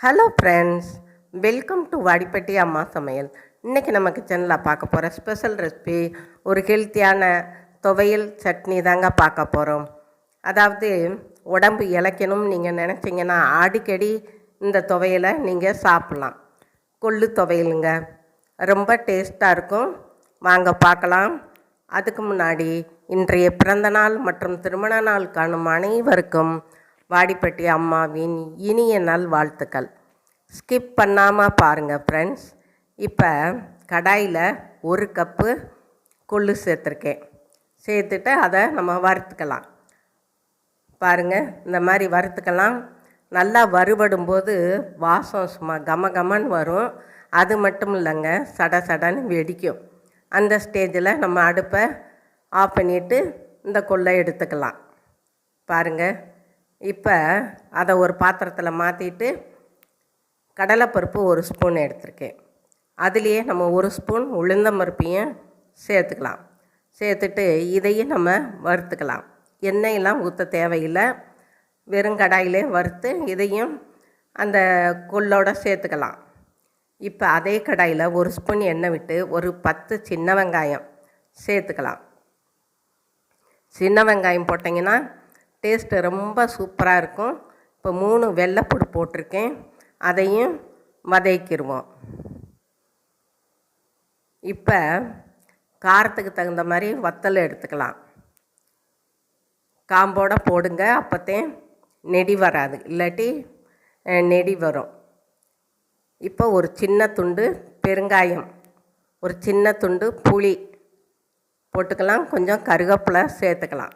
Hello friends welcome to Vadipatti அம்மா சமையல் இன்றைக்கி நம்ம கிச்சனில் பார்க்க போகிற ஸ்பெஷல் ரெசிபி ஒரு ஹெல்த்தியான துவையல் சட்னி தாங்க பார்க்க போகிறோம் அதாவது உடம்பு இளைக்கணும் நீங்கள் நினச்சிங்கன்னா அடிக்கடி இந்த துவையலை நீங்கள் சாப்பிட்லாம். கொள்ளு துவையலுங்க. ரொம்ப டேஸ்ட்டாக இருக்கும். வாங்க பார்க்கலாம். அதுக்கு முன்னாடி இன்றைய பிறந்தநாள் மற்றும் திருமண நாள் காணும் அனைவருக்கும் வாடிப்பட்டி அம்மாவின் இனிய நல் வாழ்த்துக்கள். ஸ்கிப் பண்ணாமல் பாருங்கள் ஃப்ரெண்ட்ஸ் இப்போ கடாயில் ஒரு கப்பு கொள்ளு சேர்த்துருக்கேன். சேர்த்துட்டு அதை நம்ம வறுத்துக்கலாம். பாருங்கள் இந்த மாதிரி வறுத்துக்கலாம். நல்லா வறுபடும்போது வாசம் சும்மா கம கமன்னு வரும். அது மட்டும் இல்லைங்க சட சடன்னு வெடிக்கும். அந்த ஸ்டேஜில் நம்ம அடுப்பை ஆஃப் பண்ணிவிட்டு இந்த கொள்ளை எடுத்துக்கலாம். பாருங்கள் இப்போ அதை ஒரு பாத்திரத்தில் மாற்றிட்டு கடலைப்பருப்பு ஒரு ஸ்பூன் எடுத்திருக்கேன். அதுலேயே நம்ம ஒரு ஸ்பூன் உளுந்தம்பருப்பையும் சேர்த்துக்கலாம். சேர்த்துட்டு இதையும் நம்ம வறுத்துக்கலாம். எண்ணெயெல்லாம் ஊற்ற தேவையில்லை. வெறும் கடாயிலே வறுத்து இதையும் அந்த கொள்ளோட சேர்த்துக்கலாம். இப்போ அதே கடாயில் ஒரு ஸ்பூன் எண்ணெய் விட்டு ஒரு பத்து சின்ன வெங்காயம் சேர்த்துக்கலாம். சின்ன வெங்காயம் போட்டிங்கன்னா டேஸ்ட்டு ரொம்ப சூப்பராக இருக்கும். இப்போ மூணு வெள்ளைப்பூடு போட்டிருக்கேன். அதையும் வதக்கிடுவோம் இப்போ காரத்துக்கு தகுந்த மாதிரி வத்தல் எடுத்துக்கலாம். காம்போட போடுங்க. அப்போத்தே நெடி வராது. இல்லாட்டி நெடி வரும். இப்போ ஒரு சின்ன துண்டு பெருங்காயம் ஒரு சின்ன துண்டு புளி போட்டுக்கலாம். கொஞ்சம் கருவேப்பிலை சேர்த்துக்கலாம்.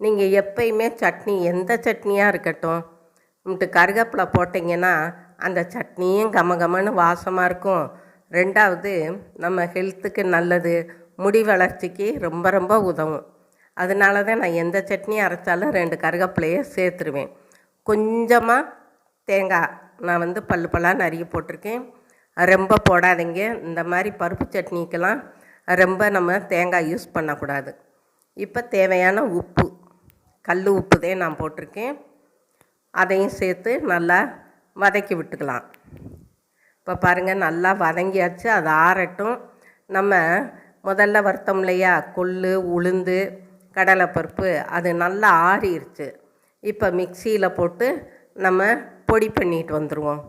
நீங்கள் எப்பயுமே சட்னி எந்த சட்னியாக இருக்கட்டும் இம்ட்டு கருகப்பிலை போட்டிங்கன்னா அந்த சட்னியும் கம கமன்னு வாசமாக இருக்கும். ரெண்டாவது நம்ம ஹெல்த்துக்கு நல்லது முடி வளர்ச்சிக்கு ரொம்ப ரொம்ப உதவும். அதனால தான் நான் எந்த சட்னி அரைச்சாலும் ரெண்டு கருகப்பிலையே சேர்த்துருவேன். கொஞ்சமாக தேங்காய் நான் வந்து பல்லு பல்லாக நிறைய போட்டிருக்கேன். ரொம்ப போடாதீங்க. இந்த மாதிரி பருப்பு சட்னிக்கெல்லாம் ரொம்ப நம்ம தேங்காய் யூஸ் பண்ணக்கூடாது. இப்போ தேவையான உப்பு. கல் உப்பு தான் நான் போட்டிருக்கேன். அதையும் சேர்த்து நல்லா வதக்கி விட்டுக்கலாம். இப்போ பாருங்கள் நல்லா வதங்கியாச்சு. அது ஆறட்டும். நம்ம முதல்ல வறுத்தோம் இல்லையா? கொள்ளு உளுந்து கடலைப்பருப்பு அது நல்லா ஆறிடுச்சு இப்போ மிக்சியில் போட்டு நம்ம பொடி பண்ணிட்டு வந்துடுவோம்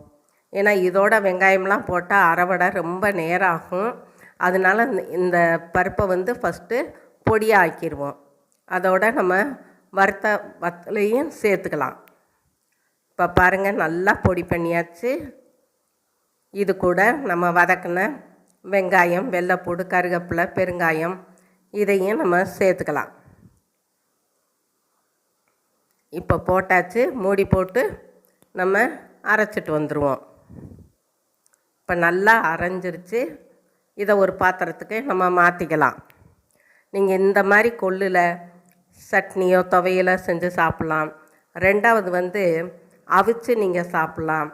ஏன்னா இதோட வெங்காயம்லாம் போட்டால் அரைவடை ரொம்ப நேரம் ஆகும் அதனால இந்த பருப்பை வந்து ஃபஸ்ட்டு பொடியாக ஆக்கிடுவோம் அதோட நம்ம வறுத்த வத்தலையும் சேர்த்துக்கலாம். இப்போ பாருங்கள் நல்லா பொடி பண்ணியாச்சு. இது கூட நம்ம வதக்கின வெங்காயம் வெள்ளைப்பூடு கருவேப்பிலை பெருங்காயம் இதையும் நம்ம சேர்த்துக்கலாம். இப்போ போட்டாச்சு மூடி போட்டு நம்ம அரைச்சிட்டு வந்துடுவோம் இப்போ நல்லா அரைஞ்சிருச்சு. இதை ஒரு பாத்திரத்துக்கு நம்ம மாற்றிக்கலாம் நீங்கள் இந்த மாதிரி கொள்ளில் சட்னியோ துவையலோ செஞ்சு சாப்பிட்லாம். ரெண்டாவது வந்து அவிச்சு நீங்கள் சாப்பிட்லாம்.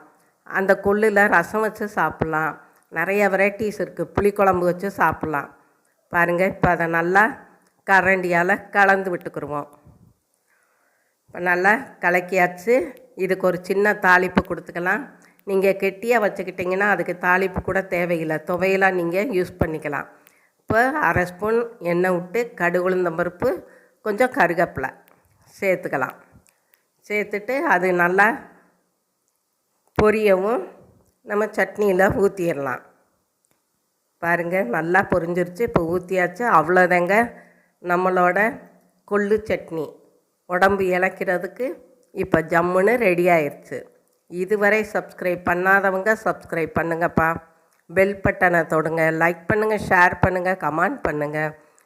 அந்த கொள்ளில் ரசம் வச்சு சாப்பிட்லாம். நிறைய வெரைட்டிஸ் இருக்குது புளிக்குழம்பு வச்சு சாப்பிட்லாம். பாருங்கள் இப்போ அதை நல்லா கரண்டியால் கலந்து விட்டுக்குருவோம். இப்போ நல்லா கலக்கியாச்சு. இதுக்கு ஒரு சின்ன தாளிப்பு கொடுத்துக்கலாம். நீங்கள் கெட்டியாக வச்சுக்கிட்டிங்கன்னா அதுக்கு தாளிப்பு கூட தேவையில்லை. துவையெல்லாம் நீங்கள் யூஸ் பண்ணிக்கலாம். இப்போ அரை ஸ்பூன் எண்ணெய் விட்டு கடுகு பருப்பு கொஞ்சம் கருவேப்பிலை சேர்த்துக்கலாம். சேர்த்துட்டு அது நல்லா பொரியவும் நம்ம சட்னியில் ஊற்றிடலாம் பாருங்கள் நல்லா பொரிஞ்சிருச்சு. இப்போ ஊற்றியாச்சு அவ்வளோதாங்க நம்மளோட கொள்ளு சட்னி. உடம்பு இளைக்கிறதுக்கு இப்போ ஜம்முன்னு ரெடி ஆயிடுச்சு இதுவரை சப்ஸ்கிரைப் பண்ணாதவங்க சப்ஸ்கிரைப் பண்ணுங்கப்பா. பெல் பட்டனை தொடுங்க. லைக் பண்ணுங்கள் ஷேர் பண்ணுங்கள் கமெண்ட் பண்ணுங்கள்